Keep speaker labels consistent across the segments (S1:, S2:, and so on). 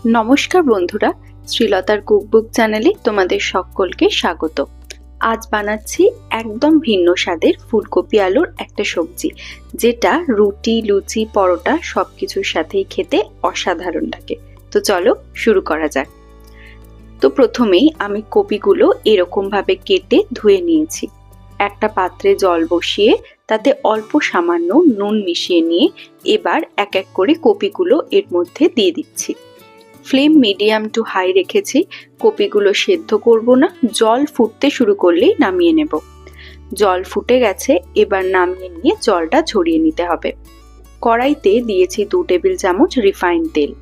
S1: নমস্কার বন্ধুরা, শ্রীলতার কুকবুক চ্যানেলে তোমাদের সকলকে স্বাগত। আজ বানাচ্ছি একদম ভিন্ন স্বাদের ফুলকপি আলুর একটা সবজি, যেটা রুটি, লুচি, পরোটা সব কিছুর সাথেই খেতে অসাধারণ লাগে। তো চলো শুরু করা যাক। তো প্রথমেই আমি কপিগুলো এরকমভাবে কেটে ধুয়ে নিয়েছি। একটা পাত্রে জল বসিয়ে তাতে অল্প সামান্য নুন মিশিয়ে নিয়ে এবার এক এক করে কপিগুলো এর মধ্যে দিয়ে দিচ্ছি। ফ্লেম মিডিয়াম টু হাই রেখেছি, কপিগুলো সেদ্ধ করব না, জল ফুটতে শুরু করলেই নামিয়ে নেব। জল ফুটে গেছে, এবার নামিয়ে নিয়ে জলটা ঝরিয়ে নিতে হবে। কড়াইতে দিয়েছি দু টেবিল চামচ রিফাইন তেল।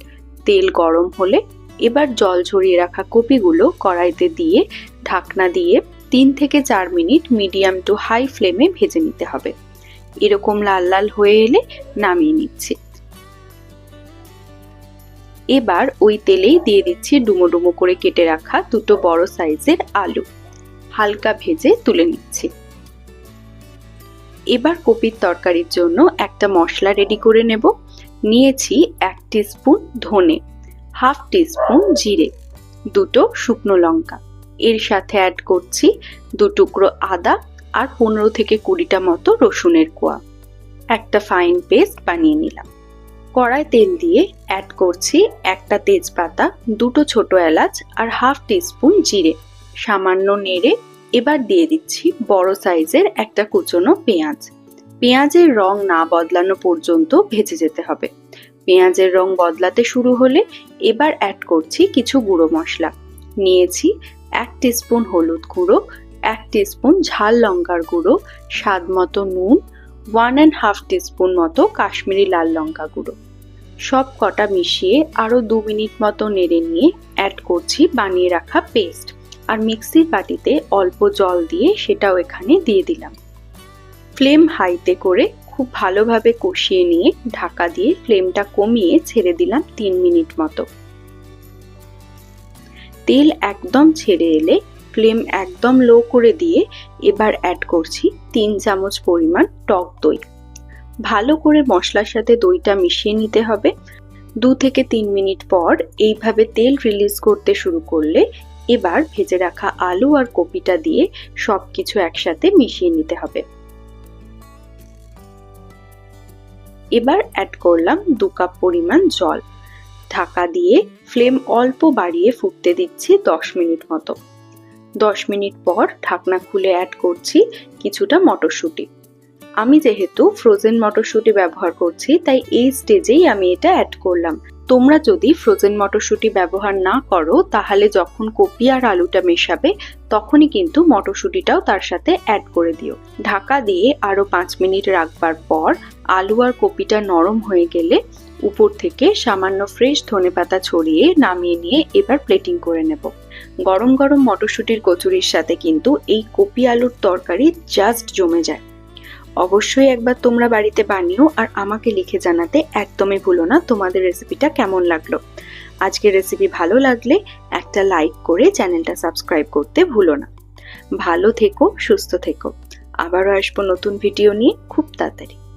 S1: তেল গরম হলে এবার জল ঝরিয়ে রাখা কপিগুলো কড়াইতে দিয়ে ঢাকনা দিয়ে তিন থেকে চার মিনিট মিডিয়াম টু হাই ফ্লেমে ভেজে নিতে হবে। এরকম লাল লাল হয়ে এলে নামিয়ে নিচ্ছি। এবার ওই তেলেই দিয়ে দিচ্ছি ডুমো ডুমো করে কেটে রাখা দুটো বড় সাইজের আলু। হালকা ভেজে তুলে নিচ্ছি। এবার কপির তরকারির জন্য একটা মশলা রেডি করে নেব। নিয়েছি এক স্পুন ধনে হাফ স্পুন জিরে, দুটো শুকনো লঙ্কা। এর সাথে অ্যাড করছি দু টুকরো আদা আর পনেরো থেকে কুড়িটা মতো রসুনের কোয়া। একটা ফাইন পেস্ট বানিয়ে নিলাম। কড়াই তেল দিয়ে অ্যাড করছি একটা তেজপাতা, দুটো ছোট এলাচ আর হাফ টিস্পুন জিরে। সামান্য নেড়ে এবার দিয়ে দিচ্ছি বড় সাইজের একটা কুচনো পেঁয়াজ। পেঁয়াজের রং না বদলানো পর্যন্ত ভেজে যেতে হবে। পেঁয়াজের রং বদলাতে শুরু হলে এবার অ্যাড করছি কিছু গুঁড়ো মশলা। নিয়েছি এক স্পুন হলুদ গুঁড়ো, এক স্পুন ঝাল লঙ্কার গুঁড়ো স্বাদ মতো নুন ওয়ান অ্যান্ড হাফ টিস্পুন মতো কাশ্মীরি লাল লঙ্কা গুঁড়ো। সব কটা মিশিয়ে আরও দু মিনিট মতো নেড়ে নিয়ে অ্যাড করছি বানিয়ে রাখা পেস্ট আর মিক্সির বাটিতে অল্প জল দিয়ে সেটাও এখানে দিয়ে দিলাম। ফ্লেম হাইতে করে খুব ভালোভাবে কষিয়ে নিয়ে ঢাকা দিয়ে ফ্লেমটা কমিয়ে ছেড়ে দিলাম তিন মিনিট মতো। তেল একদম ছেড়ে এলে ফ্লেম একদম লো করে দিয়ে এবার অ্যাড করছি তিন চামচ পরিমাণ টক দই। ভালো করে মশলার সাথে দইটা মিশিয়ে নিতে হবে। দু থেকে তিন মিনিট পর এইভাবে তেল রিলিজ করতে শুরু করলে এবার ভেজে রাখা আলু আর কপিটা দিয়ে সব কিছু একসাথে মিশিয়ে নিতে হবে। এবার অ্যাড করলাম দু কাপ পরিমাণ জল। ঢাকা দিয়ে ফ্লেম অল্প বাড়িয়ে ফুটতে দিচ্ছি দশ মিনিট মতো। দশ মিনিট পর ঢাকনা খুলে অ্যাড করছি কিছুটা মটরশুঁটি। আমি যেহেতু ফ্রোজেন মটরশুঁটি ব্যবহার করছি, তাই এই স্টেজেই আমি এটা অ্যাড করলাম। তোমরা যদি ফ্রোজেন মটরশুঁটি ব্যবহার না করো, তাহলে যখন কপি আর আলুটা মেশাবে, তখনই কিন্তু মটরশুঁটিটাও তার সাথে অ্যাড করে দিও। ঢাকা দিয়ে আরও পাঁচ মিনিট রাখবার পর আলু আর কপিটা নরম হয়ে গেলে উপর থেকে সামান্য ফ্রেশ ধনে পাতা ছড়িয়ে নামিয়ে নিয়ে এবার প্লেটিং করে নেব। গরম গরম মটরশুঁটির কচুরির সাথে কিন্তু এই কপি আলুর তরকারি জাস্ট জমে যায়। অবশ্যই একবার তোমরা বাড়িতে বানিও আর আমাকে লিখে জানাতে একদমই ভুলো না তোমাদের রেসিপিটা কেমন লাগল। আজকের রেসিপি ভালো লাগলে একটা লাইক করে চ্যানেলটা সাবস্ক্রাইব করতে ভুলো না। ভালো থেকো, সুস্থ থেকো। আবারও আসব নতুন ভিডিও নিয়ে খুব তাড়াতাড়ি।